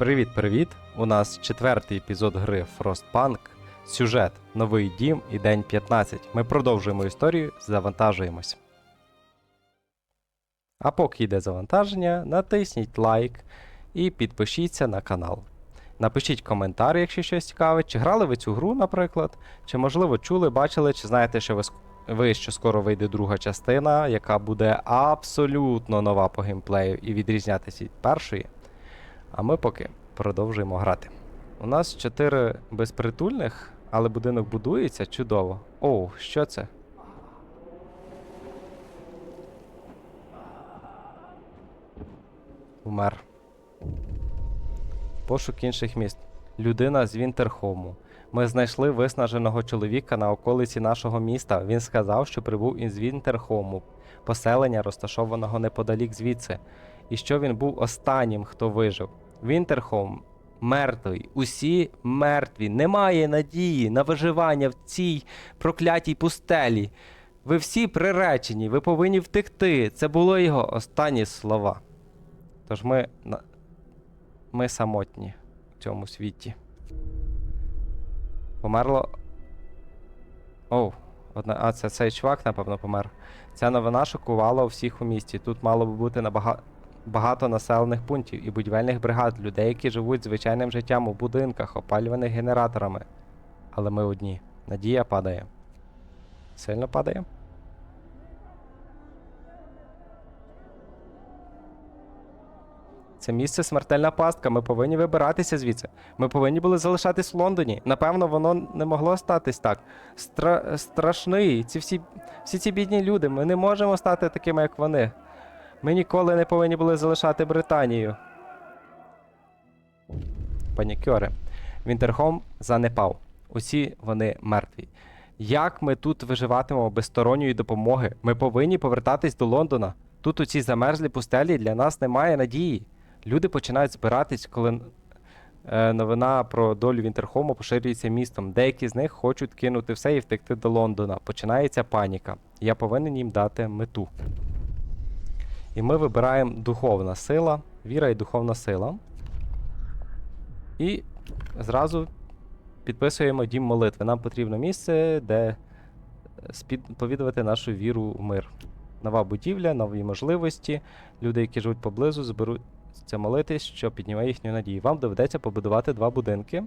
Привіт-привіт! У нас четвертий епізод гри Frostpunk. Сюжет Новий дім і день 15. Ми продовжуємо історію, завантажуємось. А поки йде завантаження, натисніть лайк і підпишіться на канал. Напишіть коментар, якщо щось цікавить, чи грали ви цю гру, наприклад, чи можливо чули, бачили, чи знаєте, що ви, ви що скоро вийде друга частина, яка буде абсолютно нова по геймплею і відрізнятися від першої. А ми поки продовжуємо грати. У нас чотири безпритульних, але будинок будується чудово. Оу, що це? Умер. Пошук інших міст. Людина з Вінтерхому. Ми знайшли виснаженого чоловіка на околиці нашого міста. Він сказав, що прибув із Вінтерхому, поселення, розташованого неподалік звідси, і що він був останнім, хто вижив. Вінтерхом мертвий, усі мертві. Немає надії на виживання в цій проклятій пустелі. Ви всі приречені, ви повинні втекти. Це було його останні слова. Тож ми, ми самотні в цьому світі. Померло. Оу, одна... а це цей чувак, напевно, помер. Ця новина шокувала всіх у місті. Тут мало би бути набагато багато населених пунктів і будівельних бригад, людей, які живуть звичайним життям у будинках, опалюваних генераторами. Але ми одні. Надія падає. Сильно падає? Це місце смертельна пастка. Ми повинні вибиратися звідси. Ми повинні були залишатись в Лондоні. Напевно, воно не могло статись так. Стра- страшний. Ці всі, всі ці бідні люди. Ми не можемо стати такими, як вони. Ми ніколи не повинні були залишати Британію. Панікьори. Вінтерхом занепав. Усі вони мертві. Як ми тут виживатимемо без сторонньої допомоги? Ми повинні повертатись до Лондона. Тут у цій замерзлій пустелі для нас немає надії. Люди починають збиратись, коли е, новина про долю Вінтерхому поширюється містом. Деякі з них хочуть кинути все і втекти до Лондона. Починається паніка. Я повинен їм дати мету. І ми вибираємо духовна сила, віра і духовна сила. І зразу підписуємо дім молитви. Нам потрібно місце, де е, сповідувати нашу віру в мир. Нова будівля, нові можливості. Люди, які живуть поблизу, зберуться молитись, що піднімає їхню надію. Вам доведеться побудувати два будинки.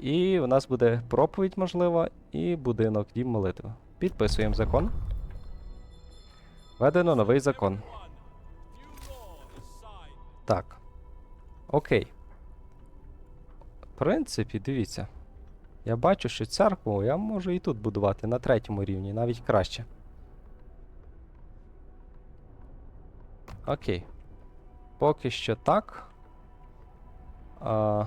І у нас буде проповідь, можливо, і будинок, дім молитви. Підписуємо закон. Введено новий закон. Так. Окей. В принципі, дивіться. Я бачу, що церкву я можу і тут будувати на третьому рівні, навіть краще. Окей. Поки що так. А...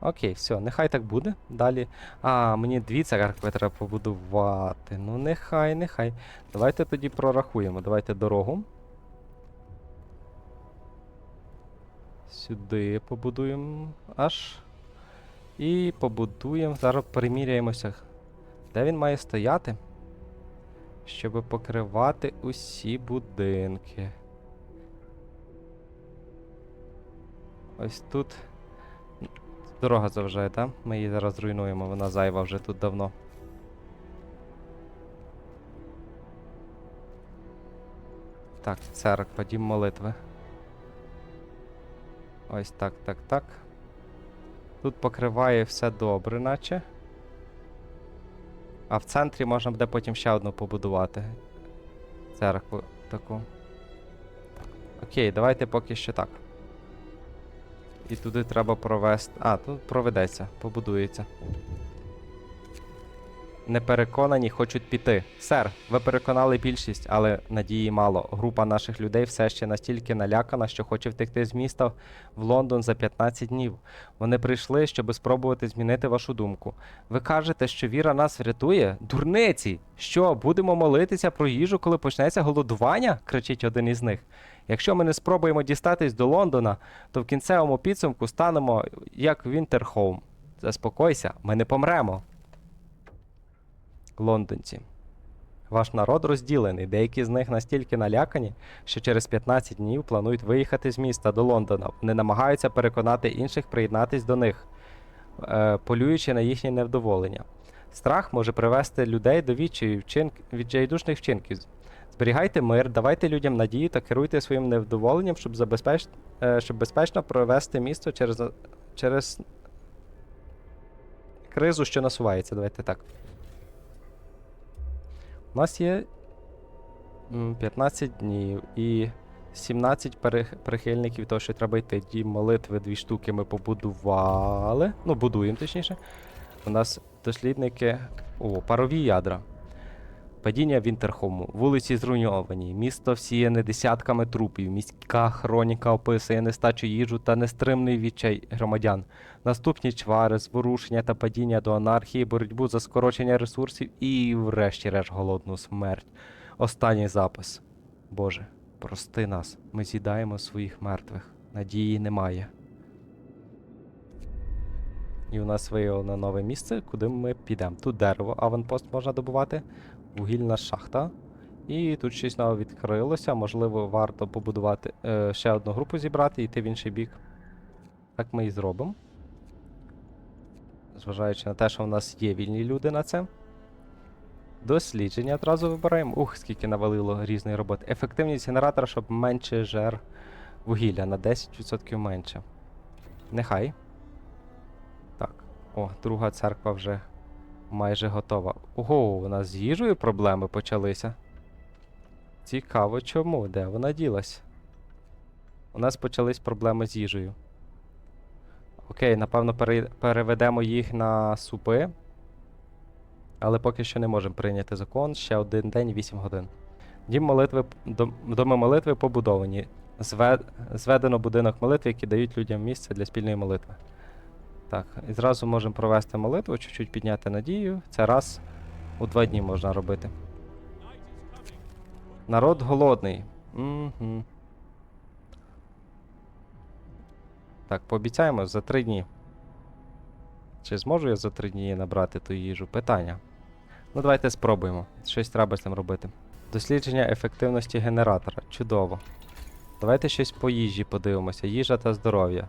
Окей, все, нехай так буде. Далі. А, мені дві церкви треба побудувати. Ну, нехай, нехай. Давайте тоді прорахуємо. Давайте дорогу. Сюди побудуємо аж. І побудуємо. Зараз переміряємося. Де він має стояти? Щоб покривати усі будинки. Ось тут. Дорога заважає, так? Ми її зараз зруйнуємо, вона зайва вже тут давно. Так, церква, дім молитви. Ось так, так, так. Тут покриває все добре, наче. А в центрі можна буде потім ще одну побудувати. Церкву таку. Окей, давайте поки що так. І туди треба провести. А, тут проведеться, побудується. Не переконані, хочуть піти. Сер, ви переконали більшість, але надії мало. Група наших людей все ще настільки налякана, що хоче втекти з міста в Лондон за 15 днів. Вони прийшли, щоб спробувати змінити вашу думку. Ви кажете, що віра нас врятує? Дурниці! Що, будемо молитися про їжу, коли почнеться голодування? кричить один із них. Якщо ми не спробуємо дістатись до Лондона, то в кінцевому підсумку станемо як Вінтерхоум. Заспокойся, ми не помремо. Лондонці. Ваш народ розділений. Деякі з них настільки налякані, що через 15 днів планують виїхати з міста до Лондона. Вони намагаються переконати інших приєднатись до них, е, полюючи на їхнє невдоволення. Страх може привести людей до відчаю вчинк... відчайдушних вчинків. Зберігайте мир, давайте людям надію та керуйте своїм невдоволенням, щоб, забезпеч... е, щоб безпечно провести місто через... через кризу, що насувається. Давайте так. У нас є 15 днів і 17 прихильників того, що треба йти. Дім молитви, дві штуки ми побудували. Ну, будуємо точніше. У нас дослідники. О, парові ядра. Падіння Вінтерхому. Вулиці зруйновані. Місто всіяне десятками трупів. Міська хроніка описує нестачу їжу та нестримний відчай громадян. Наступні чвари, зворушення та падіння до анархії, боротьбу за скорочення ресурсів і, врешті-решт, голодну смерть. Останній запис. Боже, прости нас. Ми з'їдаємо своїх мертвих. Надії немає. І у нас виявлено нове місце, куди ми підемо. Тут дерево, аванпост можна добувати, вугільна шахта. І тут щось нове відкрилося. Можливо, варто побудувати е, ще одну групу зібрати і йти в інший бік. Так ми і зробимо. Зважаючи на те, що в нас є вільні люди на це. Дослідження одразу вибираємо. Ух, скільки навалило різної роботи. Ефективність генератора, щоб менше жер вугілля на 10% менше. Нехай. Так. О, друга церква вже майже готова. Ого, у нас з їжею проблеми почалися. Цікаво чому? Де вона ділась? У нас почались проблеми з їжею. Окей, напевно, пере- переведемо їх на супи. Але поки що не можемо прийняти закон. Ще один день, 8 годин. Дім молитви, дом, доми молитви побудовані. Зве, зведено будинок молитви, які дають людям місце для спільної молитви. Так, і зразу можемо провести молитву, чуть-чуть підняти надію. Це раз у два дні можна робити. Народ голодний. Угу. Так, пообіцяємо за три дні. Чи зможу я за три дні набрати ту їжу? Питання. Ну, давайте спробуємо. Щось треба з цим робити. Дослідження ефективності генератора. Чудово. Давайте щось по їжі подивимося. Їжа та здоров'я.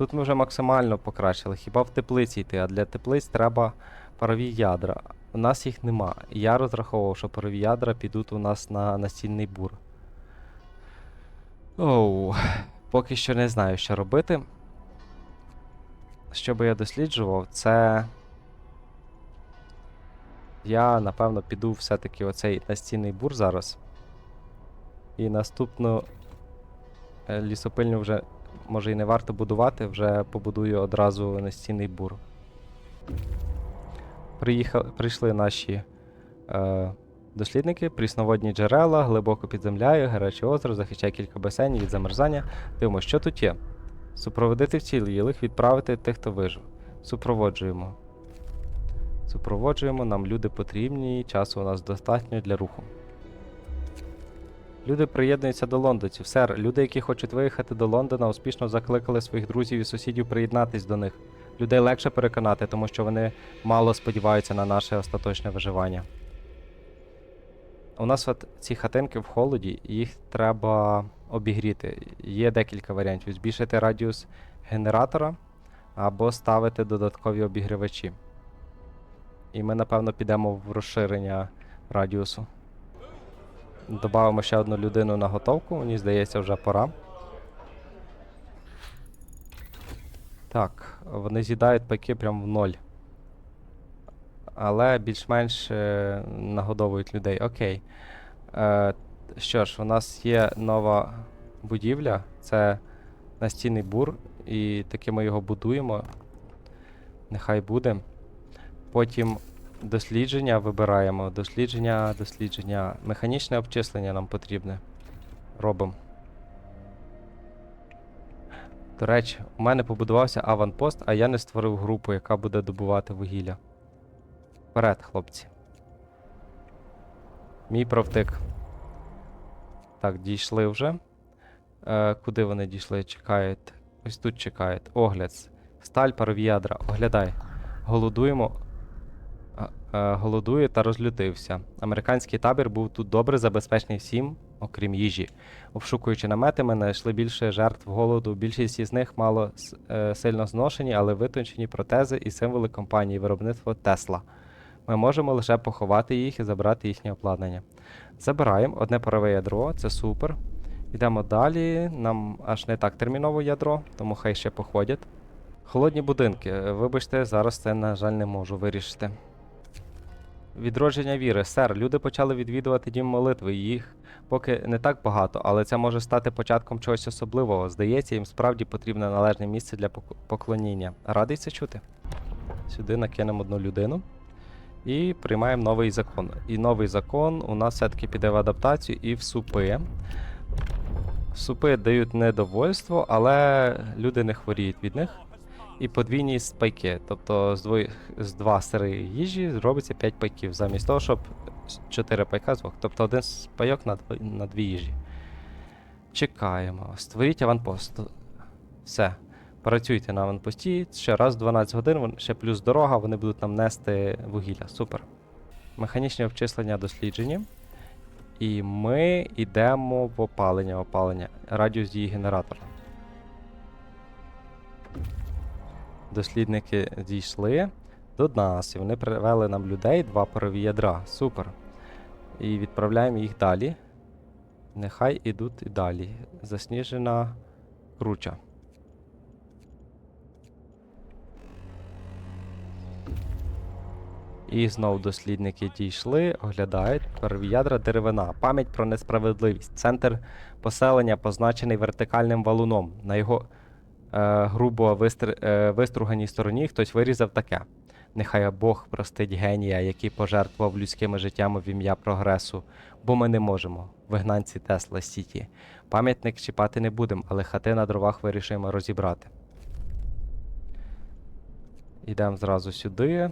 Тут ми вже максимально покращили. Хіба в теплиці йти, а для теплиць треба парові ядра. У нас їх нема. Я розраховував, що парові ядра підуть у нас на настільний бур. Оу, поки що не знаю, що робити. Що би я досліджував, це. Я, напевно, піду все-таки оцей настільний бур зараз. І наступну е, лісопильню вже може і не варто будувати, вже побудую одразу настінний бур. Приїхали, прийшли наші е, дослідники, прісноводні джерела, глибоко під землею, гаряче озеро, захищає кілька басейнів від замерзання. Дивимося, що тут є. Супроводити вцілілих, відправити тих, хто вижив. Супроводжуємо. Супроводжуємо, нам люди потрібні, часу у нас достатньо для руху. Люди приєднуються до лондонців. Сер, люди, які хочуть виїхати до Лондона, успішно закликали своїх друзів і сусідів приєднатись до них. Людей легше переконати, тому що вони мало сподіваються на наше остаточне виживання. У нас от ці хатинки в холоді, їх треба обігріти. Є декілька варіантів: збільшити радіус генератора або ставити додаткові обігрівачі. І ми, напевно, підемо в розширення радіусу. Добавимо ще одну людину на готовку, мені здається, вже пора. Так, вони з'їдають пайки прям в ноль. Але більш-менш е, нагодовують людей. Окей. Е, що ж, у нас є нова будівля. Це настінний бур, і таки ми його будуємо. Нехай буде. Потім дослідження вибираємо. Дослідження, дослідження. Механічне обчислення нам потрібне. Робимо. До речі, у мене побудувався аванпост, а я не створив групу, яка буде добувати вугілля. Вперед, хлопці. Мій провтик. Так, дійшли вже. Е, куди вони дійшли? Чекають. Ось тут чекають. Огляд. Сталь, парові ядра. Оглядай. Голодуємо. Е, голодує та розлютився. Американський табір був тут добре забезпечений всім, окрім їжі. Обшукуючи намети, ми знайшли більше жертв голоду. Більшість із них мало е, сильно зношені, але витончені протези і символи компанії виробництва Тесла. Ми можемо лише поховати їх і забрати їхнє обладнання. Забираємо одне парове ядро, це супер. Йдемо далі. Нам аж не так терміново ядро, тому хай ще походять. Холодні будинки. Вибачте, зараз це, на жаль, не можу вирішити. Відродження віри. Сер, люди почали відвідувати дім молитви. Їх поки не так багато, але це може стати початком чогось особливого. Здається, їм справді потрібне належне місце для поклоніння. Радий це чути. Сюди накинемо одну людину. І приймаємо новий закон. І новий закон у нас все-таки піде в адаптацію і в супи. Супи дають недовольство, але люди не хворіють від них. І подвійні спайки. Тобто з, двоє, з два сири їжі зробиться 5 пайків, замість того, щоб 4 пайка з двох. Тобто один спайок на, на дві їжі. Чекаємо. Створіть аванпост. Все. Працюйте на аванпості. Ще раз 12 годин, ще плюс дорога, вони будуть нам нести вугілля. Супер. Механічні обчислення досліджені. І ми йдемо в опалення. Опалення. Радіус дії генератора. Дослідники дійшли до нас, і вони привели нам людей, два парові ядра. Супер. І відправляємо їх далі. Нехай ідуть і далі. Засніжена круча. І знову дослідники дійшли, оглядають перві ядра деревина. Пам'ять про несправедливість. Центр поселення позначений вертикальним валуном. На його грубо вистр, е, виструганій стороні хтось вирізав таке. Нехай Бог простить генія, який пожертвував людськими життями в ім'я прогресу, бо ми не можемо. Вигнанці Тесла Сіті. Пам'ятник чіпати не будемо, але хати на дровах вирішуємо розібрати. Йдемо зразу сюди.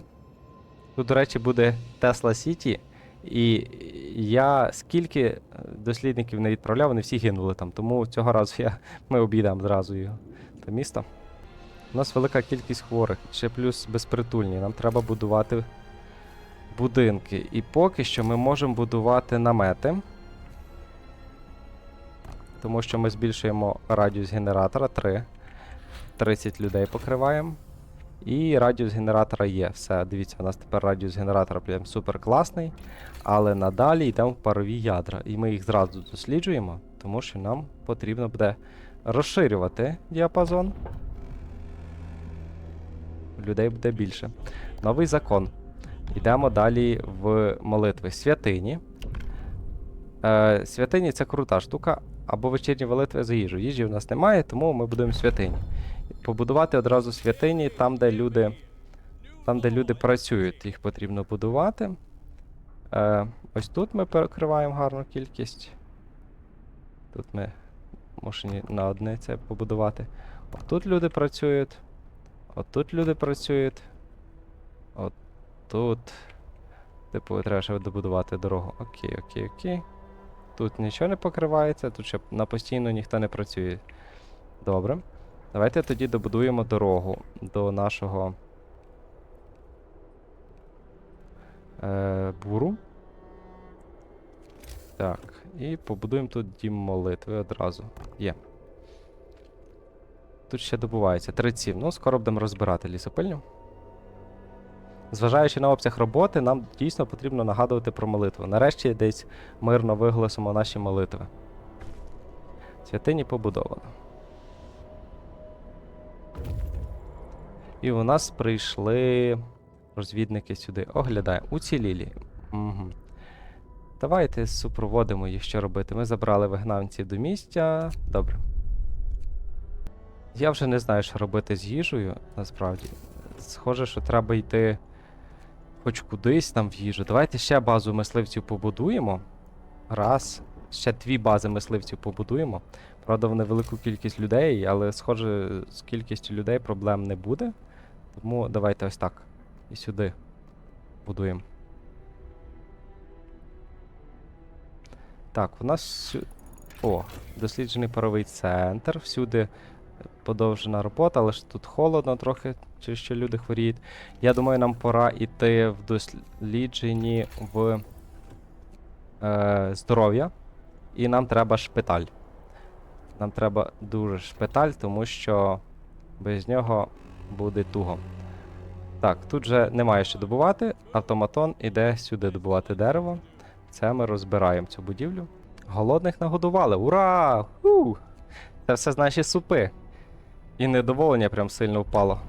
Тут, до речі, буде Тесла Сіті. І я скільки е, дослідників не відправляв, вони всі гинули там. Тому цього разу я, ми обійдемо зразу його. Те місто. У нас велика кількість хворих, ще плюс безпритульні. Нам треба будувати будинки. І поки що ми можемо будувати намети. Тому що ми збільшуємо радіус генератора 3. 30 людей покриваємо. І радіус генератора є. Все, дивіться, у нас тепер радіус генератора прям супер класний. Але надалі йдемо в парові ядра. І ми їх зразу досліджуємо, тому що нам потрібно буде розширювати діапазон. Людей буде більше. Новий закон. Йдемо далі в молитви. Святині. Е, святині це крута штука. Або вечірні молитви за їжу. Їжі в нас немає, тому ми будемо святині. Побудувати одразу святині там, де люди. Там, де люди працюють, їх потрібно будувати. Е, ось тут ми перекриваємо гарну кількість. Тут ми можемо на одне це побудувати. От тут люди працюють. От тут люди працюють. От тут. Типу, треба ще добудувати дорогу. Окей, окей, окей. Тут нічого не покривається, тут ще на постійно ніхто не працює. Добре. Давайте тоді добудуємо дорогу до нашого е, буру. Так, і побудуємо тут дім молитви одразу. Є. Тут ще добувається 37. Ну, скоро будемо розбирати лісопильню. Зважаючи на обсяг роботи, нам дійсно потрібно нагадувати про молитву. Нарешті десь мирно виголосимо наші молитви. Святині побудовано. І у нас прийшли розвідники сюди. Оглядаємо. Уцілілі. Угу. Давайте супроводимо їх, що робити. Ми забрали вигнанців до місця. Добре. Я вже не знаю, що робити з їжею, насправді. Схоже, що треба йти хоч кудись там в їжу. Давайте ще базу мисливців побудуємо. Раз. Ще дві бази мисливців побудуємо. Правда, в невелику кількість людей, але, схоже, з кількістю людей проблем не буде. Тому давайте ось так. І сюди будуємо. Так, у нас. О, досліджений паровий центр. Всюди подовжена робота, але ж тут холодно трохи, через що люди хворіють. Я думаю, нам пора йти в дослідженні в е, здоров'я. І нам треба шпиталь. Нам треба дуже шпиталь, тому що без нього буде туго. Так, тут же немає що добувати. Автоматон іде сюди добувати дерево. Це ми розбираємо цю будівлю. Голодних нагодували. Ура! Ху! Це все з наші супи. І недоволення прям сильно впало.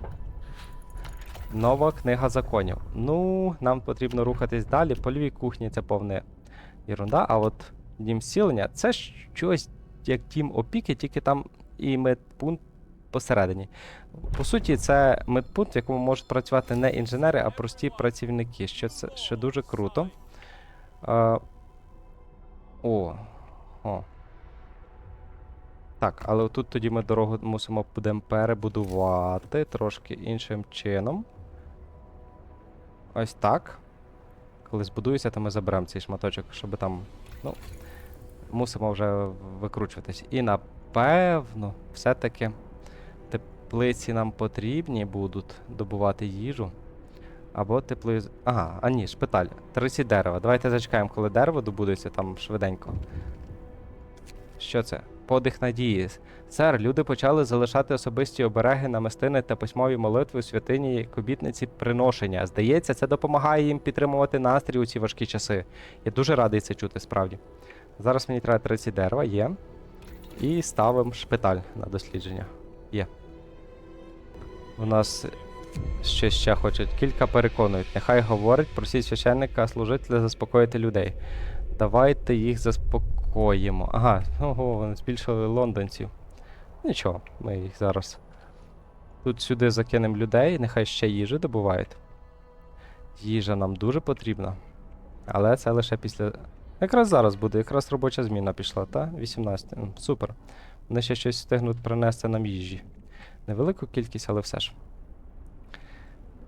Нова книга законів. Ну, нам потрібно рухатись далі. Польові кухні це повне ерунда, а от дім зцілення це щось як дім опіки, тільки там і медпункт посередині. По суті, це медпункт, в якому можуть працювати не інженери, а прості працівники, що це що дуже круто. А, о, о. Так, але тут тоді ми дорогу мусимо будемо перебудувати трошки іншим чином. Ось так. Коли збудується, то ми заберемо цей шматочок, щоб там. Ну, мусимо вже викручуватись. І напевно, все-таки теплиці нам потрібні будуть добувати їжу. Або теплиці. Ага, а ні, шпиталь. 30 дерева. Давайте зачекаємо, коли дерево добудеться там швиденько. Що це? Подих надії. Сер, люди почали залишати особисті обереги, намистини та письмові молитви у святині кобітниці приношення. Здається, це допомагає їм підтримувати настрій у ці важкі часи. Я дуже радий це чути, справді. Зараз мені треба 30 дерева, є. І ставимо шпиталь на дослідження. Є. У нас що ще хочуть. Кілька переконують. Нехай говорить, просіть священника, служителя заспокоїти людей. Давайте їх заспокоїмо. Ага, ого, вони збільшили лондонців. Нічого, ми їх зараз. Тут сюди закинемо людей, нехай ще їжі добувають. Їжа нам дуже потрібна. Але це лише після. Якраз зараз буде, якраз робоча зміна пішла, та? 18. Супер. Вони ще щось встигнуть принести нам їжі. Невелику кількість, але все ж.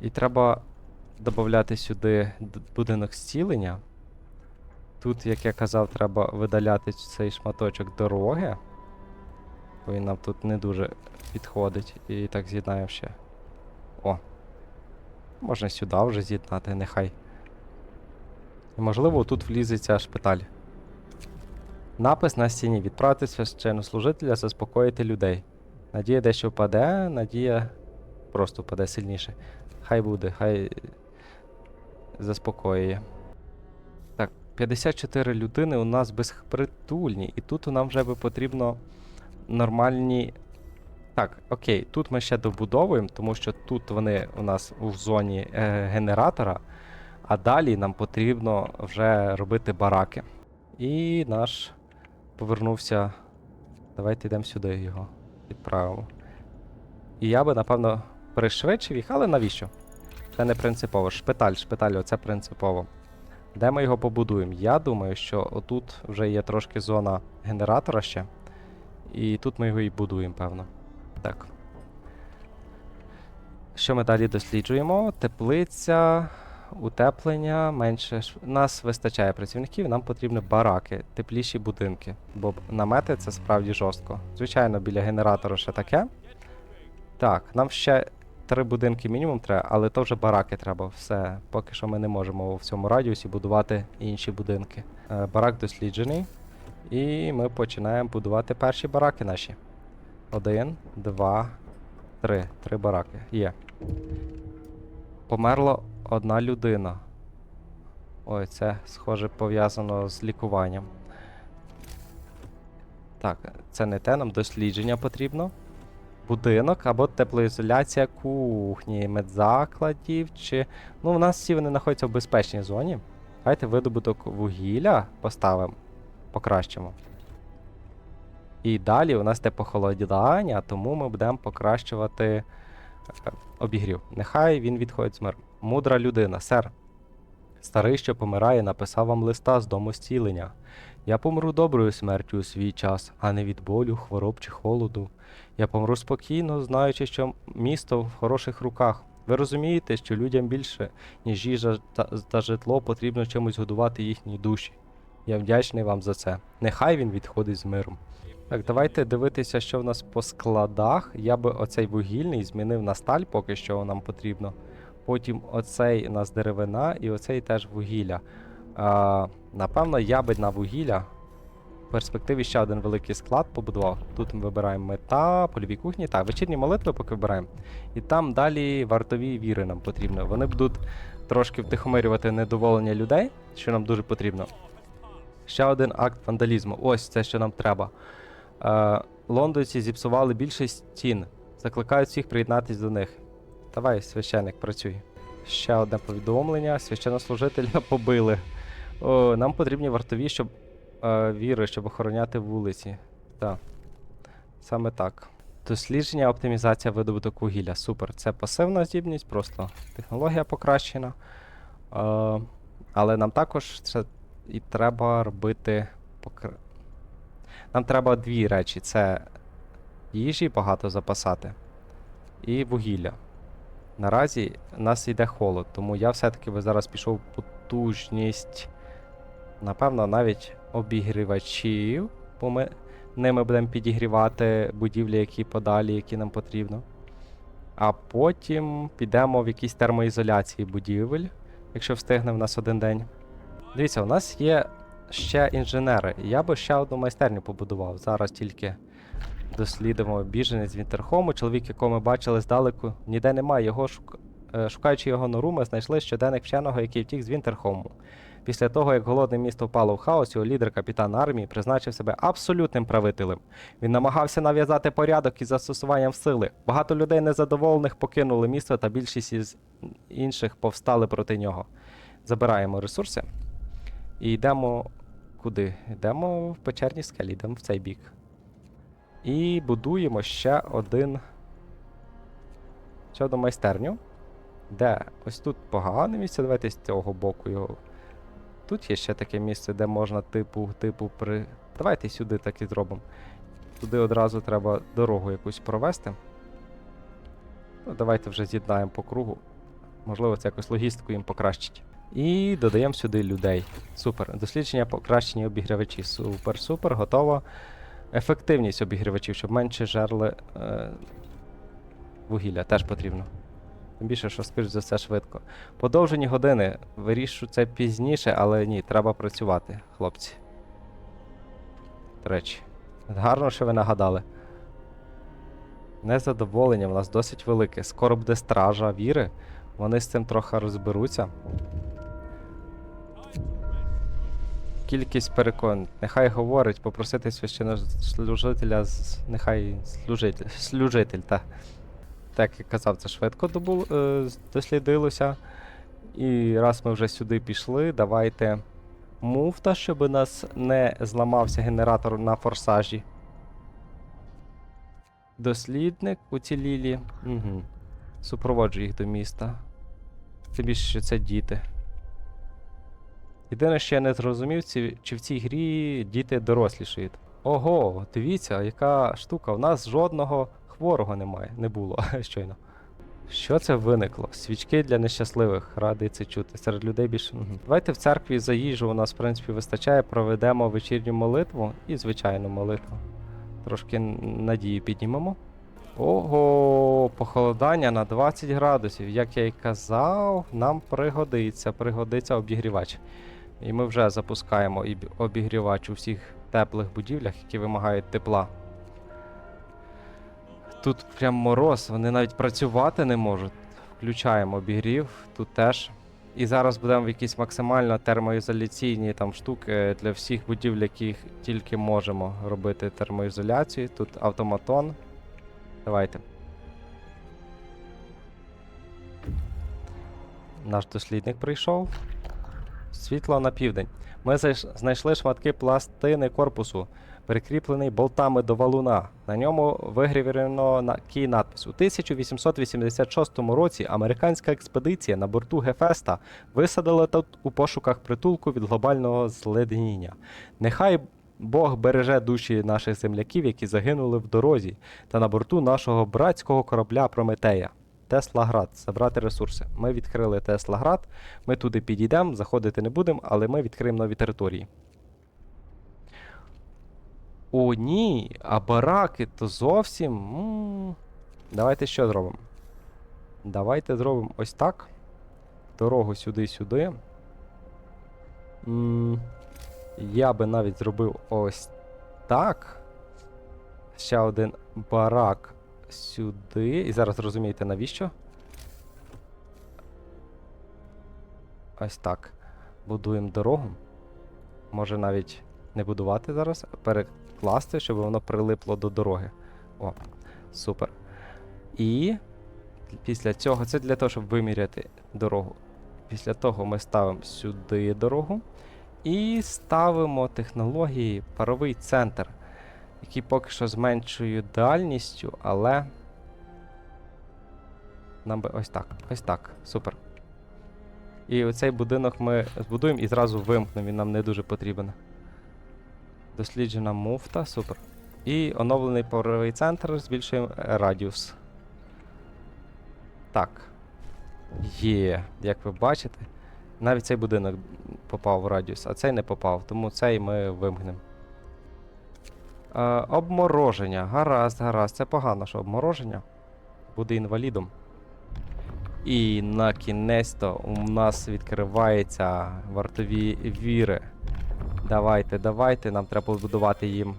І треба додати сюди будинок зцілення. Тут, як я казав, треба видаляти цей шматочок дороги. Бо він нам тут не дуже підходить. І так з'єднаємо ще. О. Можна сюди вже з'єднати, нехай. І можливо, тут влізеться шпиталь. Напис на стіні. Відправити священнослужителя заспокоїти людей. Надія дещо впаде, надія просто впаде сильніше. Хай буде, хай заспокоює. Так, 54 людини у нас безпритульні, і тут нам вже би потрібно нормальні. Так, окей, тут ми ще добудовуємо, тому що тут вони у нас в зоні е, генератора, а далі нам потрібно вже робити бараки. І наш повернувся. Давайте йдемо сюди його відправимо. І я би, напевно, пришвидшив їх, але навіщо? Це не принципово. Шпиталь, шпиталь, оце принципово. Де ми його побудуємо? Я думаю, що отут вже є трошки зона генератора ще. І тут ми його і будуємо, певно. Так. Що ми далі досліджуємо? Теплиця, утеплення, менше. Нас вистачає працівників, нам потрібні бараки, тепліші будинки. Бо намети це справді жорстко. Звичайно, біля генератора ще таке. Так, нам ще три будинки мінімум треба, але то вже бараки треба. Все. Поки що ми не можемо в цьому радіусі будувати інші будинки. Е, барак досліджений. І ми починаємо будувати перші бараки наші. Один, два, три. Три бараки. Є. Померла одна людина. Ой, це, схоже, пов'язано з лікуванням. Так, це не те, нам дослідження потрібно. Будинок або теплоізоляція кухні, медзакладів чи. Ну, у нас всі вони знаходяться в безпечній зоні. Давайте видобуток вугілля поставимо, покращимо. І далі у нас те похолодання, тому ми будемо покращувати е, обігрів. Нехай він відходить з миром. Мудра людина, сер. Старий, що помирає, написав вам листа з дому зцілення. Я помру доброю смертю у свій час, а не від болю, хвороб чи холоду. Я помру спокійно, знаючи, що місто в хороших руках. Ви розумієте, що людям більше, ніж їжа та, та житло, потрібно чимось годувати їхні душі. Я вдячний вам за це. Нехай він відходить з миром. Так, давайте дивитися, що в нас по складах. Я би оцей вугільний змінив на сталь, поки що нам потрібно. Потім оцей у нас деревина і оцей теж вугілля. А, напевно, я би на вугілля в перспективі ще один великий склад побудував. Тут ми вибираємо мета, польові кухні. Так, вечірні молитви поки вибираємо. І там далі вартові віри нам потрібно. Вони будуть трошки втихомирювати недоволення людей, що нам дуже потрібно. Ще один акт вандалізму. Ось це, що нам треба. Е, лондонці зіпсували більше стін. Закликають всіх приєднатись до них. Давай, священник, працюй. Ще одне повідомлення. Священнослужителя побили. О, нам потрібні вартові, щоб е, віри, щоб охороняти вулиці. Так. Саме так. Дослідження, оптимізація видобуток вугілля. Супер. Це пасивна здібність, просто технологія покращена. Е, але нам також це і треба робити. покр- Нам треба дві речі: це їжі багато запасати і вугілля. Наразі у нас йде холод, тому я все-таки би зараз пішов потужність, напевно, навіть обігрівачів, бо ми ними будемо підігрівати будівлі, які подалі, які нам потрібно. А потім підемо в якісь термоізоляції будівель, якщо встигне в нас один день. Дивіться, у нас є ще інженери. Я би ще одну майстерню побудував. Зараз тільки дослідимо біженець з Вінтерхому. Чоловік, якого ми бачили здалеку, ніде немає. Його шук... е, Шукаючи його нору, ми знайшли щоденник вченого, який втік з Вінтерхому. Після того, як голодне місто впало в хаос, його лідер капітан армії призначив себе абсолютним правителем. Він намагався нав'язати порядок із застосуванням сили. Багато людей незадоволених покинули місто, та більшість із інших повстали проти нього. Забираємо ресурси і йдемо куди? Йдемо в печерні скелі, йдемо в цей бік. І будуємо ще один. Ще одну майстерню. Де? Ось тут погане місце. Давайте з цього боку його. Тут є ще таке місце, де можна типу, типу при. Давайте сюди так і зробимо. Туди одразу треба дорогу якусь провести. Ну, давайте вже з'єднаємо по кругу. Можливо, це якось логістику їм покращить. І додаємо сюди людей. Супер. Дослідження покращення обігрівачів. Супер, супер, готово. Ефективність обігрівачів, щоб менше жерли е, вугілля, теж потрібно. Тим більше, що скоріш за все швидко. Подовжені години. Вирішу це пізніше, але ні, треба працювати, хлопці. До речі, гарно, що ви нагадали. Незадоволення в нас досить велике. Скоро буде стража віри. Вони з цим трохи розберуться. Кількість перекон. Нехай говорить, попросити священнослужителя. Нехай служитель. Служитель, так. Так як казав, це швидко добу, е, дослідилося. І раз ми вже сюди пішли, давайте муфта, щоб у нас не зламався генератор на форсажі. Дослідник уцілілі. Угу. Супроводжу їх до міста. Тим більше, що це діти. Єдине, що я не зрозумів, чи в цій грі діти дорослішають. Ого, дивіться, яка штука. У нас жодного хворого немає, не було щойно. Що це виникло? Свічки для нещасливих, радий це чути. Серед людей більше. Мгм. Давайте в церкві за їжу у нас, в принципі, вистачає. Проведемо вечірню молитву і звичайну молитву. Трошки н- надії піднімемо. Ого, похолодання на 20 градусів. Як я й казав, нам пригодиться, пригодиться обігрівач. І ми вже запускаємо обігрівач у всіх теплих будівлях, які вимагають тепла. Тут прям мороз, вони навіть працювати не можуть. Включаємо обігрів, тут теж. І зараз будемо в якісь максимально термоізоляційні там штуки для всіх будівель, яких тільки можемо робити термоізоляцію. Тут автоматон. Давайте. Наш дослідник прийшов. Світло на південь. Ми знайшли шматки пластини корпусу, прикріплений болтами до валуна. На ньому вигравірено на кій надпис. У 1886 році американська експедиція на борту Гефеста висадила тут у пошуках притулку від глобального зледеніння. Нехай Бог береже душі наших земляків, які загинули в дорозі, та на борту нашого братського корабля Прометея. Теслаград, забрати ресурси. Ми відкрили Теслаград, ми туди підійдемо, заходити не будемо, але ми відкриємо нові території. О, ні, а бараки то зовсім. Давайте що зробимо? Давайте зробимо ось так. Дорогу сюди-сюди. Я би навіть зробив ось так. Ще один барак сюди. І зараз розумієте, навіщо? Ось так. Будуємо дорогу. Може навіть не будувати зараз, а перекласти, щоб воно прилипло до дороги. О, супер. І після цього це для того, щоб виміряти дорогу. Після того ми ставимо сюди дорогу і ставимо технології паровий центр, який поки що зменшує дальністю, але. Нам би ось так. Ось так. Супер. І оцей будинок ми збудуємо і зразу вимкнемо, він нам не дуже потрібен. Досліджена муфта, супер. І оновлений паровий центр збільшуємо е, радіус. Так. Є, як ви бачите, навіть цей будинок попав в радіус, а цей не попав, тому цей ми вимкнемо. Е, обмороження. Гаразд, гаразд. Це погано, що обмороження буде інвалідом. І на кінець-то у нас відкриваються вартові віри. Давайте, давайте, нам треба побудувати їм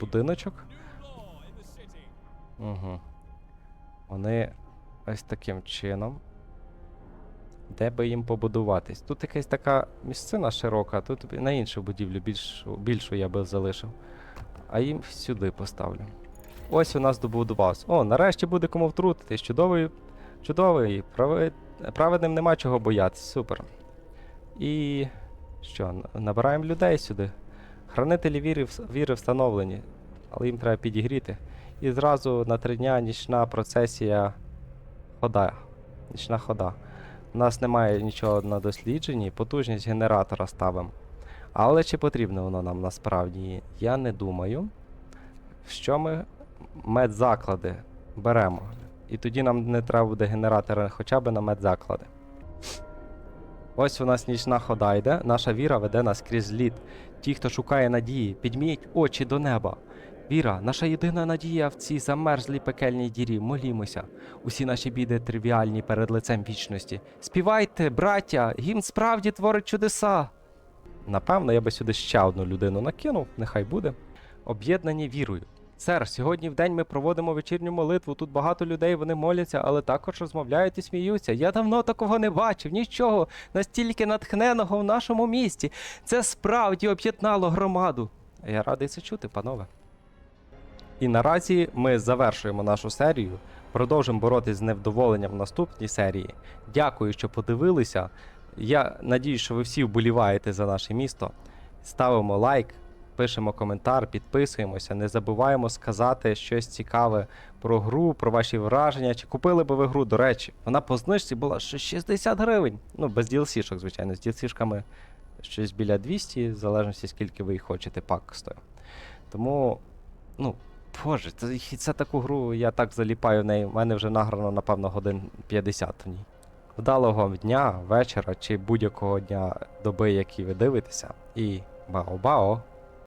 будиночок. Угу. Вони ось таким чином. Де би їм побудуватись? Тут якась така місцина широка, тут на іншу будівлю більшу, більшу я би залишив. А їм сюди поставлю. Ось у нас добудувався. О, нарешті буде кому втрутитись. Чудовий, чудовий. Праведним нема чого боятися. Супер. І що, набираємо людей сюди. Хранителі віри, віри встановлені, але їм треба підігріти. І зразу на три дня нічна процесія хода. Нічна хода. У нас немає нічого на дослідженні, потужність генератора ставимо. Але чи потрібно воно нам насправді? Я не думаю. Що ми медзаклади беремо. І тоді нам не треба буде генератора хоча б на медзаклади. Ось у нас нічна хода йде, наша віра веде нас крізь лід. Ті, хто шукає надії, підміть очі до неба. Віра, наша єдина надія в цій замерзлій пекельній дірі. Молімося. Усі наші біди тривіальні перед лицем вічності. Співайте, браття, гімн справді творить чудеса. Напевно, я би сюди ще одну людину накинув, нехай буде. Об'єднані вірою. Сер, сьогодні в день ми проводимо вечірню молитву. Тут багато людей вони моляться, але також розмовляють і сміються. Я давно такого не бачив, нічого настільки натхненого в нашому місті. Це справді об'єднало громаду. Я радий це чути, панове. І наразі ми завершуємо нашу серію. Продовжимо боротись з невдоволенням в наступній серії. Дякую, що подивилися. Я надію, що ви всі вболіваєте за наше місто. Ставимо лайк, пишемо коментар, підписуємося. Не забуваємо сказати щось цікаве про гру, про ваші враження. Чи купили би ви гру, до речі, вона по знижці була ще 60 гривень. Ну, без DLC-шок, звичайно, з DLC-шками щось біля 200, в залежності скільки ви їх хочете, пак стоїть. Тому, ну, боже, це, це таку гру я так заліпаю в неї. У мене вже награно, напевно, годин 50 в ній. Вдалого дня, вечора чи будь-якого дня доби, який ви дивитеся. І бао-бао!